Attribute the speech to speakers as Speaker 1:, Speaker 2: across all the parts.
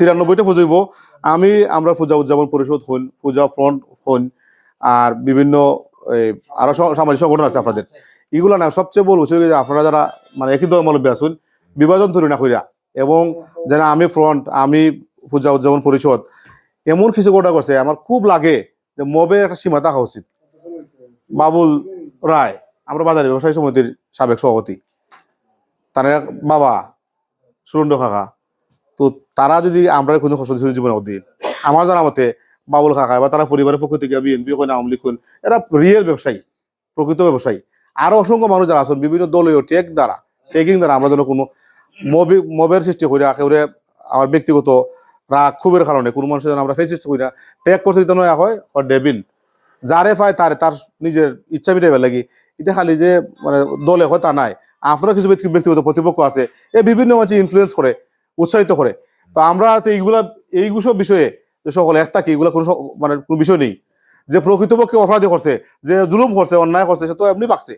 Speaker 1: তিরানব্বইটা পুজো আমি, আমরা পূজা উদযাপন পরিষদ হইন পূজা ফ্রন্ট হইন আর বিভিন্ন আরও সামাজিক সংগঠন আছে আপনাদের। এগুলো না, সবচেয়ে হচ্ছে যে আপনারা যারা মানে একই ধর্মাবলম্বী আছেন, বিভাজন ধরে না কইরা, এবং যেন আমি ফ্রন্ট, আমি পূজা উদযাপন পরিষদ, এমন কিছু গোটা করছে আমার খুব লাগে যে মবের একটা সীমা থাকা উচিত। বাবুল রায়, আমরা বাজারে ব্যবসায়ী সমিতির সাবেক সভাপতি। তার বাবা সুরন্দ কাকা। তো তারা যদি আমরা কোনো দিচ্ছি জীবনে দিন আমার জানা মতে বাবুল কাকা বা তারা পরিবারের পক্ষ থেকে বিএনপি কোন আওয়ামী লীগ এরা রিয়েল ব্যবসায়ী, প্রকৃত ব্যবসায়ী। আরও অসংখ্য মানুষ যারা আছেন, বিভিন্ন দলীয় টেক দ্বারা টেকিং দ্বারা আমরা যেন কোনো মবি মবের সৃষ্টি করি একেবারে আমার ব্যক্তিগত রাগ, ক্ষোভের কারণে। কোনো মানুষের আমরা ফেস সৃষ্টি করি না। টেক করছে যেন হয় ডেবিল যারে পায় তারে, তার নিজের ইচ্ছা মিটাইবার লাগি। এটা খালি যে মানে দলে হয় তা নাই। আপনার কিছু ব্যক্তিগত প্রতিপক্ষ আছে, এ বিভিন্ন মানুষ ইনফ্লুয়েন্স করে। উৎসাহিত করে। তো আমরা তো এইগুলা এইগুলো বিষয়ে যে সকলে এক থাকি এগুলো কোনো মানে কোনো বিষয় নেই। যে প্রকৃতপক্ষে অপরাধী করছে, যে জুলুম করছে, অন্যায় করছে, সে তো এমনি পাকছে।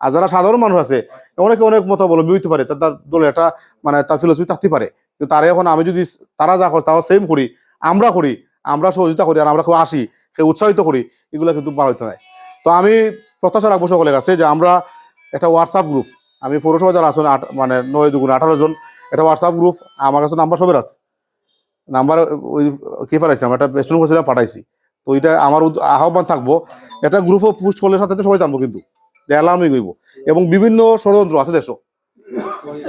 Speaker 1: আর যারা সাধারণ মানুষ আছে, অনেকে অনেক মত অবলম্বী হইতে পারে তার তার দলে একটা মানে তার ফিলোসফি থাকতে পারে। কিন্তু তারা এখন আমি যদি তারা যা করে, তাও সেম করি, আমরা করি, আমরা সহযোগিতা করি, আর আমরা কেউ আসি সে উৎসাহিত করি, এগুলো কিন্তু বার হইতে নাই তো আমি প্রত্যাশা রাখব সকলের কাছে যে আমরা একটা হোয়াটসঅ্যাপ গ্রুপ আমি পৌরসভা যারা আট- মানে নয় দুগুণ আঠারো জন একটা হোয়াটসঅ্যাপ গ্রুপ আমার কাছে নাম্বার সবের আছে। নাম্বার ওই কি পাঠাইছি আমি একটা পেছন করছিলাম পাঠাইছি। তো এটা আমার আহ্বান থাকব, একটা গ্রুপে পোস্ট করলে সাথে সবাই জানব কিন্তু। অ্যালার্মই করব এবং বিভিন্ন ষড়যন্ত্র আছে দেশ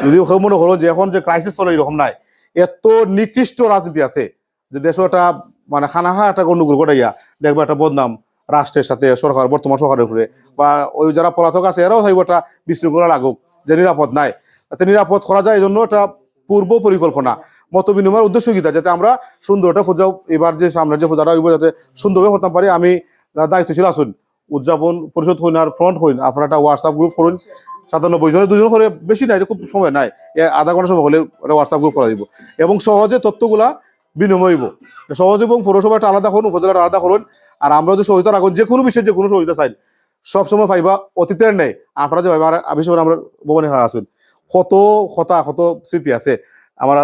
Speaker 1: যদি মনে করো যে এখন যে ক্রাইসিস চলে, এরকম নাই। এত নিকৃষ্ট রাজনীতি আছে যে দেশ একটা মানে খানাহা একটা গন্ডগোল ঘটাইয়া দেখবে একটা বদনাম রাষ্ট্রের সাথে সরকার, বর্তমান সরকারের উপরে। বা ওই যারা পলাতক আছে, এরাও চাইব একটা বিশৃঙ্খলা লাগুক, যে নিরাপদ নাই। যাতে নিরাপদ করা যায় এই জন্য এটা পূর্ব পরিকল্পনা। মত বিনিময়ের উদ্দেশ্য গীতা যাতে আমরা সুন্দরটা পূজা এবার যে সামনের যে পূজাটা হইব, যাতে সুন্দরভাবে করতে পারি, আমি যারা দায়িত্বশীল আসুন উদযাপন পরিষদ হইন আর ফ্রন্ট হইন, আপনারা একটা হোয়াটসঅ্যাপ গ্রুপ করুন। সাতানব্বই জনের দুজন করে বেশি নাই খুব সময় নাই। আধা ঘণ্টা সময় হলে একটা হোয়াটসঅ্যাপ গ্রুপ করা দিব এবং সহজে তথ্যগুলা বিনিময় হইব। সহজ এবং পৌরসভা একটা আলাদা করুন, উপজেলাটা আলাদা করুন। আর আমরা যদি সহযোগিতা রাখুন, যে কোনো বিষয়ে যে কোনো সহযোগিতা চাই, সবসময় পাইবা অতীতের নেই। আপনারা যে ভাইবা আমি আমরা ভবনে আসুন কত কথা, কত স্মৃতি আছে। আমার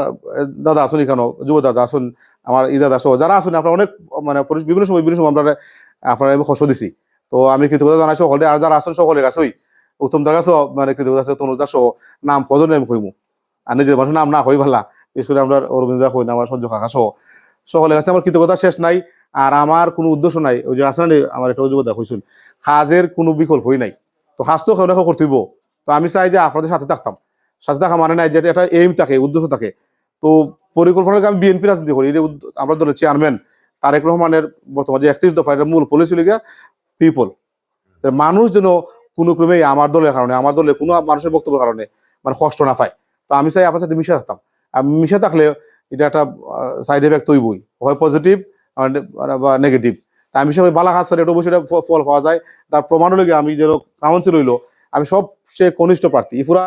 Speaker 1: দাদা আসুন এখানে যুব দাদা আসুন, আমার ই দাদা সহ, যারা আসুন, আপনারা অনেক মানে বিভিন্ন সময় বিভিন্ন সময় আমরা আপনারা আমি কষ্ট দিছি। তো আমি কৃতজ্ঞতা জানাই সকলে, আর যারা আসুন সকলের কাছেই, উত্তম দার কাছেও মানে কৃতজ্ঞতা আছে, তনুজ দাস নাম পদনে আমি কইমু? আর নিজের মানুষের নাম না হই ভালা বিশেষ করে আমরা অরবিন্দ দা না, আমার সহ্য কাকা সহ। সকলের কাছে আমার কৃতজ্ঞতা শেষ নাই, আর আমার কোনো উদ্দেশ্য নাই, ওই যে আসলে আমার একটা অযোগ্যতা কইছিল, কাজের কোনো বিকল্প হই নাই। তো কাজ তো কেউ কেউ তো আমি চাই যে আপনাদের সাথে থাকতাম। থাকা মানে নাই যে এটা এইম থাকে, উদ্দেশ্য থাকে। তো পরিকল্পনা আমি বিএনপি রাজনীতি করি। আমরা দলের চেয়ারম্যান তারেক রহমানের বর্তমান যে একত্রিশ দফা এটার মূল পলিসি লিগা পিপল মানুষ যেন কোনো ক্রমেই আমার দলের কারণে, আমার দলের কোনো মানুষের বক্তব্যের কারণে মানে কষ্ট না পায়। তো আমি চাই আপনার সাথে মিশে থাকতাম। আর মিশে থাকলে এটা একটা সাইড এফেক্ট তৈবই। হয় পজিটিভ বা নেগেটিভ তা আমি সবাই বালা কাজ করে, এটা অবশ্যই ফল পাওয়া যায়। তার প্রমাণ হলে আমি যেন কাউন্সিল হইল, আমি সবচেয়ে কনিষ্ঠ প্রার্থী। ইফুরা